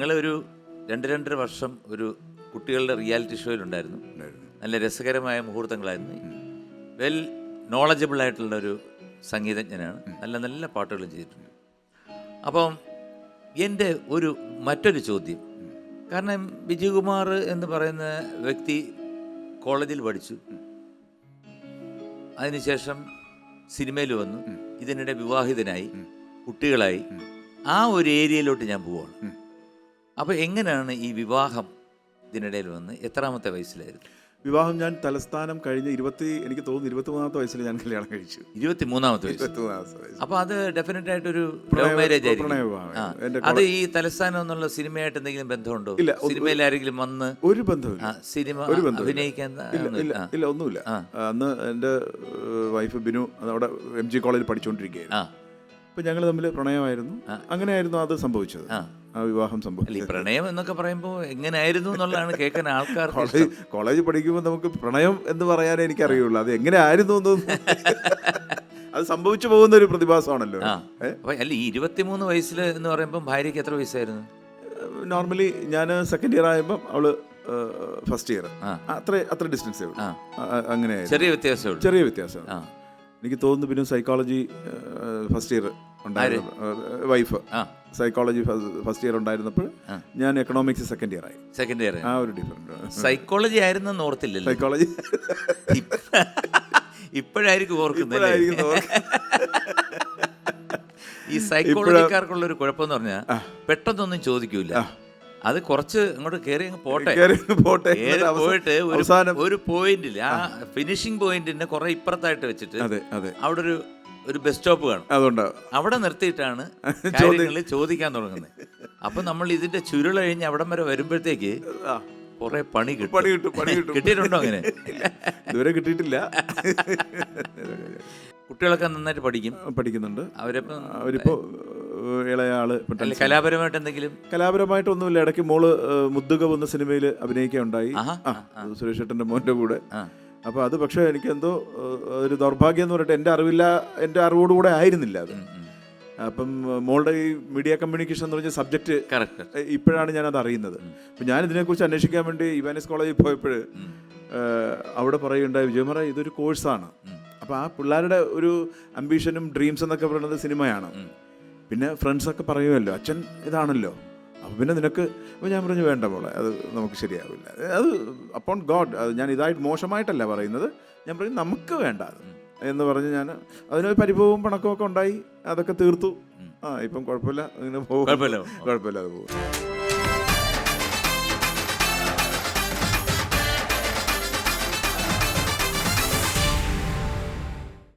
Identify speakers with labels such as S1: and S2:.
S1: ഞങ്ങളൊരു രണ്ട് രണ്ടര വർഷം ഒരു കുട്ടികളുടെ റിയാലിറ്റി ഷോയിലുണ്ടായിരുന്നു നല്ല രസകരമായ മുഹൂർത്തങ്ങളായിരുന്നു. വെൽ നോളജബിൾ ആയിട്ടുള്ള ഒരു സംഗീതജ്ഞനാണ്. നല്ല നല്ല പാട്ടുകളും ചെയ്തിട്ടുണ്ട്. അപ്പം എന്റെ ഒരു മറ്റൊരു ചോദ്യം. കാരണം വിജയകുമാർ എന്ന് പറയുന്ന വ്യക്തി കോളേജിൽ പഠിച്ചു. അതിനുശേഷം സിനിമയിൽ വന്നു. ഇതിനിടെ വിവാഹിതനായി. കുട്ടികളായി. ആ ഒരു ഏരിയയിലോട്ട് ഞാൻ പോവാണ്. അപ്പോൾ എങ്ങനെയാണ് ഈ വിവാഹം ഇതിനിടയിൽ വന്ന്? എത്രാമത്തെ വയസ്സിലായിരുന്നു?
S2: വിവാഹം ഞാൻ തലസ്ഥാനം കഴിഞ്ഞ് ഇരുപത്തി എനിക്ക് തോന്നുന്നു ഇരുപത്തി മൂന്നാമത്തെ വയസ്സിൽ ഞാൻ കല്യാണം കഴിച്ചു.
S1: ഇരുപത്തി മൂന്നാമത്തെ അപ്പൊ അത് ഡെഫിനറ്റ് ആയിട്ടൊരു മാരേജ്. അത് ഈ തലസ്ഥാനം എന്നുള്ള സിനിമയായിട്ട് എന്തെങ്കിലും ബന്ധമുണ്ടോ?
S2: ഇല്ല,
S1: സിനിമയിൽ ആരെങ്കിലും വന്ന്
S2: ഒരു ബന്ധമില്ല
S1: സിനിമ
S2: ഒരു
S1: അഭിനയിക്കാൻ
S2: ഇല്ല ഒന്നുമില്ല. അന്ന് എന്റെ വൈഫ് ബിനു അവിടെ എം ജി കോളേജിൽ പഠിച്ചുകൊണ്ടിരിക്കുകയായിരുന്നു അപ്പം ഞങ്ങൾ തമ്മിൽ പ്രണയമായിരുന്നു. അങ്ങനെയായിരുന്നു അത് സംഭവിച്ചത്.
S1: ആ.
S2: വിവാഹം
S1: അല്ല ഈ പ്രണയം എന്നൊക്കെ പറയുമ്പോൾ എങ്ങനെയായിരുന്നു എന്നുള്ളതാണ് കേൾക്കാൻ ആൾക്കാർ
S2: കോളേജ് കോളേജ് പഠിക്കുമ്പോൾ നമുക്ക് പ്രണയം എന്ന് പറയാനേ എനിക്കറിയുള്ളൂ. അത് എങ്ങനെ ആയിരുന്നു എന്നൊന്നും അത് സംഭവിച്ചു പോകുന്ന ഒരു പ്രതിഭാസമാണല്ലോ.
S1: അല്ല ഈ ഇരുപത്തിമൂന്ന് വയസ്സിൽ എന്ന് പറയുമ്പോൾ ഭാര്യയ്ക്ക് എത്ര വയസ്സായിരുന്നു?
S2: നോർമലി ഞാൻ സെക്കൻഡ് ഇയർ ആയപ്പോൾ അവൾ ഫസ്റ്റ് ഇയർ. അത്ര അത്ര ഡിസ്റ്റൻസേ ഉള്ളൂ. അങ്ങനെ
S1: ചെറിയ വ്യത്യാസമേ ഉള്ളൂ.
S2: ചെറിയ വ്യത്യാസം
S1: ആ.
S2: എനിക്ക് തോന്നുന്നു പിന്നെ സൈക്കോളജി ഫസ്റ്റ് ഇയർ ഉണ്ടായിരുന്നു വൈഫ് സൈക്കോളജി ഫസ്റ്റ് ഇയർ ഉണ്ടായിരുന്നപ്പോൾ ഞാൻ എക്കണോമിക്സ് സെക്കൻഡ് ഇയർ ആയി.
S1: സെക്കൻഡ് ഇയർ
S2: ആ ഒരു ഡിഫറന്റ്
S1: സൈക്കോളജി ആയിരുന്നു ഓർത്തില്ല
S2: സൈക്കോളജി
S1: ഇപ്പോഴായിരിക്കും ഓർക്കുന്നത് ഈ സൈക്കോളജിക്കാർക്കുള്ള ഒരു കുഴപ്പമെന്ന് പറഞ്ഞാൽ പെട്ടെന്നൊന്നും ചോദിക്കൂല അത് കുറച്ച് അങ്ങോട്ട് കയറി അങ്ങ് പോട്ടെ.
S2: പോട്ടെ
S1: പോയിട്ട് ഒരു ഒരു പോയിന്റിൽ ആ ഫിനിഷിംഗ് പോയിന്റിന്റെ കുറെ ഇപ്പുറത്തായിട്ട് വെച്ചിട്ട് അവിടെ ഒരു ഒരു ബസ് സ്റ്റോപ്പ് കാണും.
S2: അതുകൊണ്ട്
S1: അവിടെ നിർത്തിയിട്ടാണ് കാര്യങ്ങൾ ചോദിക്കാൻ തുടങ്ങുന്നത്. അപ്പൊ നമ്മൾ ഇതിന്റെ ചുരുൾ കഴിഞ്ഞ് അവിടം വരെ വരുമ്പോഴത്തേക്ക് കൊറേ പണി കിട്ടും.
S2: പണി കിട്ടും പണി കിട്ടും.
S1: കിട്ടിയിട്ടുണ്ടോ അങ്ങനെ?
S2: ഇതുവരെ കിട്ടിയിട്ടില്ല.
S1: കുട്ടികളൊക്കെ നന്നായിട്ട് പഠിക്കും.
S2: പഠിക്കുന്നുണ്ട്.
S1: അവരിപ്പോ
S2: അവരിപ്പോ ഇളയ ആൾ ഇപ്പൊ
S1: കലാപരമായിട്ട് എന്തെങ്കിലും?
S2: കലാപരമായിട്ടൊന്നുമില്ല. ഇടയ്ക്ക് മോൾ മുദ്ദുക വന്ന സിനിമയിൽ ആ സുരേഷ് ഏട്ടന്റെ മോന്റെ കൂടെ. അപ്പോൾ അത് പക്ഷേ എനിക്ക് എന്തോ ഒരു ദൗർഭാഗ്യം എന്ന് പറഞ്ഞിട്ട് എന്റെ അറിവില്ല എന്റെ അറിവോടുകൂടെ ആയിരുന്നില്ല അത്. അപ്പം മോളുടെ ഈ മീഡിയ കമ്മ്യൂണിക്കേഷൻ എന്ന് പറഞ്ഞ സബ്ജക്റ്റ്
S1: കറക്റ്റ്
S2: ഇപ്പോഴാണ് ഞാനത് അറിയുന്നത്. അപ്പം ഞാൻ ഇതിനെക്കുറിച്ച് അന്വേഷിക്കാൻ വേണ്ടി ഇവാനിസ് കോളേജിൽ പോയപ്പോൾ അവിടെ പറയുണ്ടായി വിജയമറ ഇതൊരു കോഴ്സാണ്. അപ്പോൾ ആ പിള്ളേരുടെ ഒരു അംബീഷനും ഡ്രീംസ് എന്നൊക്കെ പറയുന്നത് സിനിമയാണ്. പിന്നെ ഫ്രണ്ട്സൊക്കെ പറയുമല്ലോ അച്ഛൻ ഇതാണല്ലോ. അപ്പോൾ പിന്നെ നിനക്ക് അപ്പോൾ ഞാൻ പറഞ്ഞു വേണ്ട മോളെ അത് നമുക്ക് ശരിയാവില്ല. അത് അപ്പോൺ ഗോഡ് അത് ഞാൻ ഇതായിട്ട് മോശമായിട്ടല്ല പറയുന്നത്. ഞാൻ പറയും നമുക്ക് വേണ്ട അത്. എന്ന് പറഞ്ഞ് ഞാൻ അതിനൊരു പരിഭവവും പണക്കവും ഒക്കെ ഉണ്ടായി അതൊക്കെ തീർത്തു. ആ ഇപ്പം കുഴപ്പമില്ല അങ്ങനെ പോകും
S1: കുഴപ്പമില്ല.
S2: കുഴപ്പമില്ല അത് പോകും